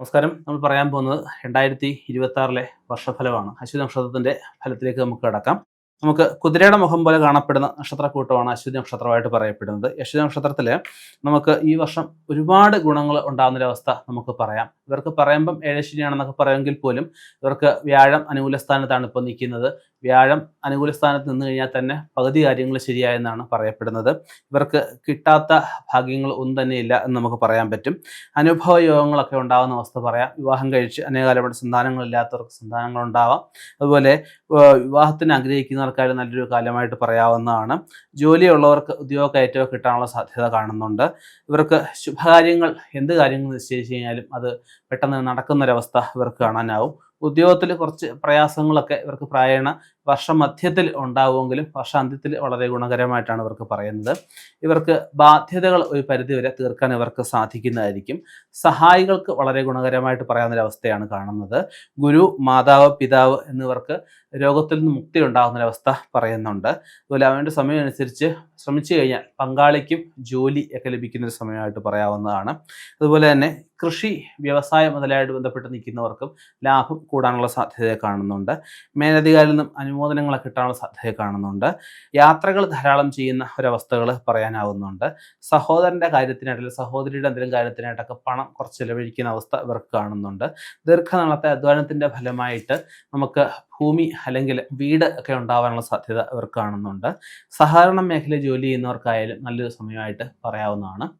നമസ്കാരം. നമ്മൾ പറയാൻ പോകുന്നത് രണ്ടായിരത്തി ഇരുപത്തി ആറിലെ വർഷഫലമാണ്. അശ്വതി നക്ഷത്രത്തിന്റെ ഫലത്തിലേക്ക് നമുക്ക് കടക്കാം. നമുക്ക് കുതിരയുടെ മുഖം പോലെ കാണപ്പെടുന്ന നക്ഷത്രക്കൂട്ടമാണ് അശ്വതി നക്ഷത്രമായിട്ട് പറയപ്പെടുന്നത്. അശ്വതി നക്ഷത്രത്തിൽ നമുക്ക് ഈ വർഷം ഒരുപാട് ഗുണങ്ങൾ ഉണ്ടാകുന്നൊരവസ്ഥ നമുക്ക് പറയാം. ഇവർക്ക് പറയുമ്പം ഏഴശ്ശിനിയാണെന്നൊക്കെ പറയുമെങ്കിൽ പോലും ഇവർക്ക് വ്യാഴം അനുകൂല സ്ഥാനത്താണ് ഇപ്പോൾ നിൽക്കുന്നത്. വ്യാഴം അനുകൂല സ്ഥാനത്ത് നിന്ന് കഴിഞ്ഞാൽ തന്നെ പകുതി കാര്യങ്ങൾ ശരിയായെന്നാണ് പറയപ്പെടുന്നത്. ഇവർക്ക് കിട്ടാത്ത ഭാഗ്യങ്ങൾ ഒന്നും തന്നെ ഇല്ല എന്ന് നമുക്ക് പറയാൻ പറ്റും. അനുഭവ യോഗങ്ങളൊക്കെ ഉണ്ടാകുന്ന അവസ്ഥ പറയാം. വിവാഹം കഴിച്ച് അനേകാലം സന്താനങ്ങളില്ലാത്തവർക്ക് സന്താനങ്ങൾ ഉണ്ടാവാം. അതുപോലെ വിവാഹത്തിന് ആഗ്രഹിക്കുന്നവർക്കാർ നല്ലൊരു കാലമായിട്ട് പറയാവുന്നതാണ്. ജോലിയുള്ളവർക്ക് ഉദ്യോഗ കയറ്റമൊക്കെ കിട്ടാനുള്ള സാധ്യത കാണുന്നുണ്ട്. ഇവർക്ക് ശുഭകാര്യങ്ങൾ എന്ത് കാര്യങ്ങൾ നിശ്ചയിച്ചു കഴിഞ്ഞാലും അത് പെട്ടെന്ന് നടക്കുന്നൊരവസ്ഥ ഇവർക്ക് കാണാനാവും. ഉദ്യോഗത്തിൽ കുറച്ച് പ്രയാസങ്ങളൊക്കെ ഇവർക്ക് പ്രായണ വർഷമധ്യത്തിൽ ഉണ്ടാവുമെങ്കിലും വർഷാന്ത്യത്തിൽ വളരെ ഗുണകരമായിട്ടാണ് ഇവർക്ക് പറയുന്നത്. ഇവർക്ക് ബാധ്യതകൾ ഒരു പരിധിവരെ തീർക്കാൻ ഇവർക്ക് സാധിക്കുന്നതായിരിക്കും. സഹായികൾക്ക് വളരെ ഗുണകരമായിട്ട് പറയാവുന്നൊരവസ്ഥയാണ് കാണുന്നത്. ഗുരു മാതാവ് പിതാവ് എന്നിവർക്ക് രോഗത്തിൽ നിന്ന് മുക്തി ഉണ്ടാകുന്നൊരവസ്ഥ പറയുന്നുണ്ട്. അതുപോലെ അവന്റെ സമയം അനുസരിച്ച് ശ്രമിച്ചു കഴിഞ്ഞാൽ പങ്കാളിക്കും ജോലി ഒക്കെ ലഭിക്കുന്ന ഒരു സമയമായിട്ട് പറയാവുന്നതാണ്. അതുപോലെ തന്നെ കൃഷി വ്യവസായം മുതലായിട്ട് ബന്ധപ്പെട്ട് നിൽക്കുന്നവർക്കും ലാഭം കൂടാനുള്ള സാധ്യത കാണുന്നുണ്ട്. മേലധികാരിൽ നിന്നും അനുമോദനങ്ങളൊക്കെ കിട്ടാനുള്ള സാധ്യത കാണുന്നുണ്ട്. യാത്രകൾ ധാരാളം ചെയ്യുന്ന ഒരവസ്ഥകൾ പറയാനാവുന്നുണ്ട്. സഹോദരന്റെ കാര്യത്തിനായിട്ട് സഹോദരിയുടെ എന്തെങ്കിലും കാര്യത്തിനായിട്ടൊക്കെ പണം കുറച്ച് ചിലവഴിക്കുന്ന അവസ്ഥ ഇവർക്ക് കാണുന്നുണ്ട്. ദീർഘനാളത്തെ അധ്വാനത്തിന്റെ ഫലമായിട്ട് നമുക്ക് ഭൂമി അല്ലെങ്കിൽ വീട് ഒക്കെ ഉണ്ടാവാനുള്ള സാധ്യത ഇവർക്ക് കാണുന്നുണ്ട്. സഹകരണ മേഖലയിൽ ജോലി ചെയ്യുന്നവർക്കായാലും നല്ലൊരു സമയമായിട്ട് പറയാവുന്നതാണ്.